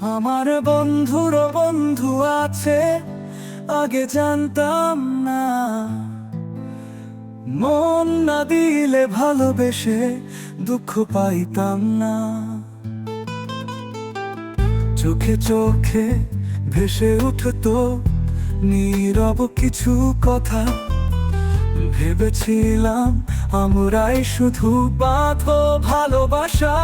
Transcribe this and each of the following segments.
আমার বন্ধুর বন্ধু আছে, আগে জানতাম না। মন না দিলে ভালোবেসে দুঃখ পাইতাম না। চোখে চোখে ভেসে উঠতো নীরব কিছু কথা। ভেবেছিলাম আমরাই শুধু বাঁধ ভালোবাসা।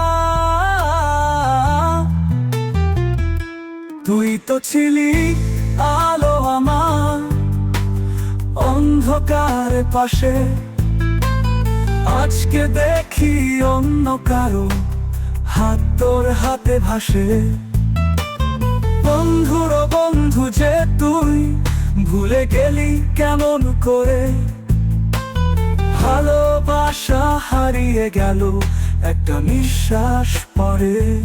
ছিলি, আলো আমার অন্ধকার পাশে। আজকে দেখি অন্য কারও হাত তোর হাতে ভাসে। বন্ধুর বন্ধু যে তুই, ভুলে গেলি কেমন করে? ভালোবাসা হারিয়ে গেল, একটা নিঃশ্বাস পরে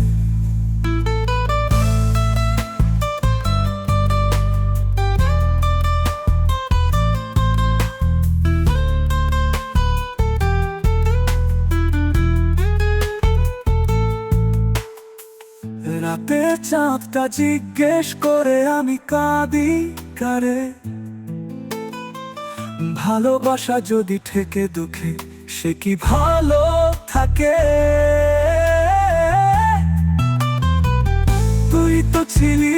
রাতে চাঁদটা জিজ্ঞেস করে আমি কাঁদি কারে। ভালোবাসা যদি ঠেকে দুঃখে, সে কি ভালো থাকে? তুই তো ছিলি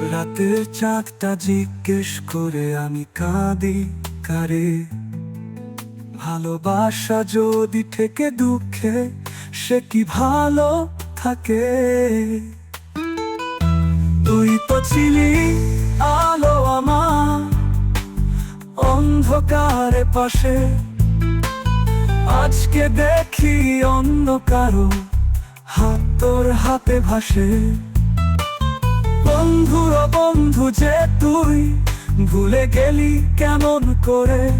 রাতের চাঁদটা জিজ্ঞেস করে আমি কাঁদি কারে? ভালোবাসা যদি থেকে দুঃখে, সে কি ভালো থাকে? তুই তো ছিলি আলো আমার অন্ধকারে পাশে। আজকে দেখি অন্য কারও হাত তোর হাতে ভাসে। বন্ধু যে তুই ভুলে গেলি কেমন করে?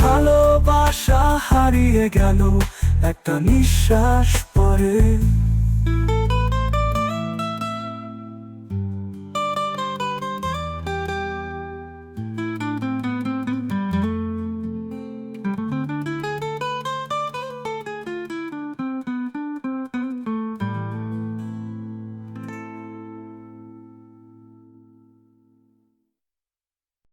ভালোবাসা হারিয়ে গেল একটা নিঃশ্বাস পরে।